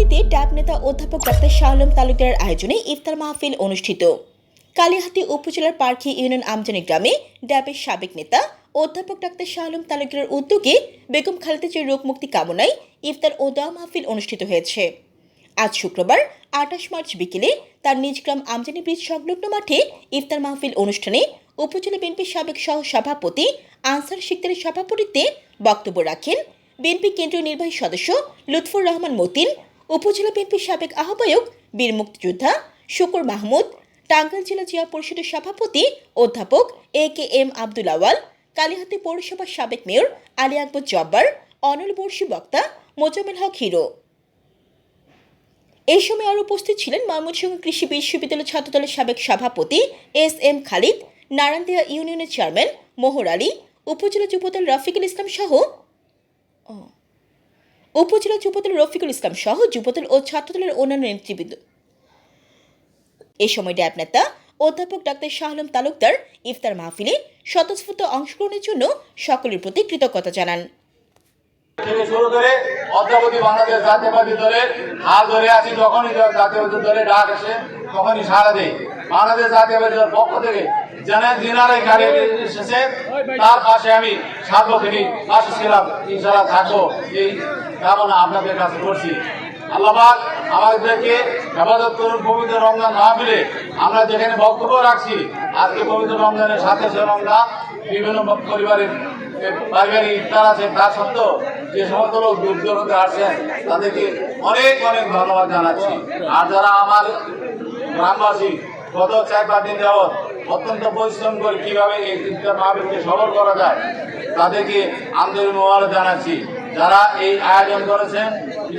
কালিহাতিতে tab নেতা অধ্যাপক ডাক্তার শাহ আলম তালুকদারের আয়োজনে ইফতার মাহফিল অনুষ্ঠিত। কালিহাতি উপজেলার পার্কি ইউনিয়ন আমজানি গ্রামে ড্যাবের সাবেক নেতা অধ্যাপক ডাক্তার শাহ আলম তালুকদারের উদ্যোগে বেগম খালেদা জিয়ার রোগ মুক্তি কামনায় ইফতার ও দোয়া মাহফিল অনুষ্ঠিত হয়েছে। আজ শুক্রবার, আঠাশ মার্চ বিকেলে তার নিজ গ্রাম আমজানি ব্রিজ সংলগ্ন মাঠে ইফতার মাহফিল অনুষ্ঠানে উপজেলা বিএনপির সাবেক সহ সভাপতি আনসার শিকদারের সভাপতিত্বে বক্তব্য রাখেন বিএনপি কেন্দ্রীয় নির্বাহী সদস্য লুৎফুর রহমান মতিন উপজেলা বিএনপির সাবেক আহ্বায়ক, বীর মুক্তিযোদ্ধা শুকুর মাহমুদ, টাঙ্গাইল জেলা জিয়া পরিষদের সভাপতি অধ্যাপক A K M Abdul Awal, Kalihati পৌরসভার সাবেক মেয়র আলী আকবর জব্বার, অনল বর্ষী বক্তা মোজামেল হক হিরো। এই সময় আরও উপস্থিত ছিলেন ময়মনসিংহ কৃষি বিশ্ববিদ্যালয় ছাত্রদলের সাবেক সভাপতি এস এম খালিদ, নারায়ণদিয়া ইউনিয়নের চেয়ারম্যান মোহর আলী, উপজেলা যুবদল রফিকুল ইসলাম সহ উপজেলা যুবদল রফিকুল ইসলাম সহ যুবদল ও ছাত্রদলের অন্যান্য নেতৃবৃন্দ। এ সময় ড্যাব নেতা অধ্যাপক ডাক্তার শাহ আলম তালুকদার ইফতার মাহফিলে স্বতঃস্ফূর্ত অংশগ্রহণের জন্য সকলের প্রতি কৃতজ্ঞতা জানান। শুরু করে বাংলাদেশ জাতীয়বাদী দলের হাল ধরে আছি, যখনই জাতীয়বাদী ডাক আসে, তখনই সাড়া দেয় বাংলাদেশ জাতীয়বাদী পক্ষ থেকে গাড়ি এসেছে, তার পাশে আমি সার্বক্ষণিক পাশে ছিলাম। ইনশাল্লাহ থাকব এই কামনা আপনাদের কাছে করছি। আল্লাহবাক আমাদেরকে হেফাজত করুন পবিত্র রমজান মাহফিলে আমরা যেখানে বক্তব্য রাখছি, আজকে পবিত্র রমজানের সাথে রমজান বিভিন্ন পরিবারের পারিবারিক ইফতার আছে। তা সত্ত্বেও যে সমস্ত লোক দূর দূরান্তে আসছেন তাদেরকে অনেক অনেক ধন্যবাদ জানাচ্ছি। আর যারা আমার গ্রামবাসী, গত চার, পাঁচ দিন যাবৎ অত্যন্ত পরিশ্রম করে কীভাবে এই ইফতার মাহফিলকে সফল করা যায়, তাদেরকে আন্তরিক মোবারক জানাচ্ছি। যারা এই আয়োজন করেছেন,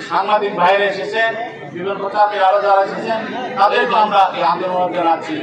সাংবাদিক বাইরে এসেছেন বিভিন্ন প্রকার আরও যারা এসেছেন তাদেরকে আমরা আন্দোলন জানাচ্ছি।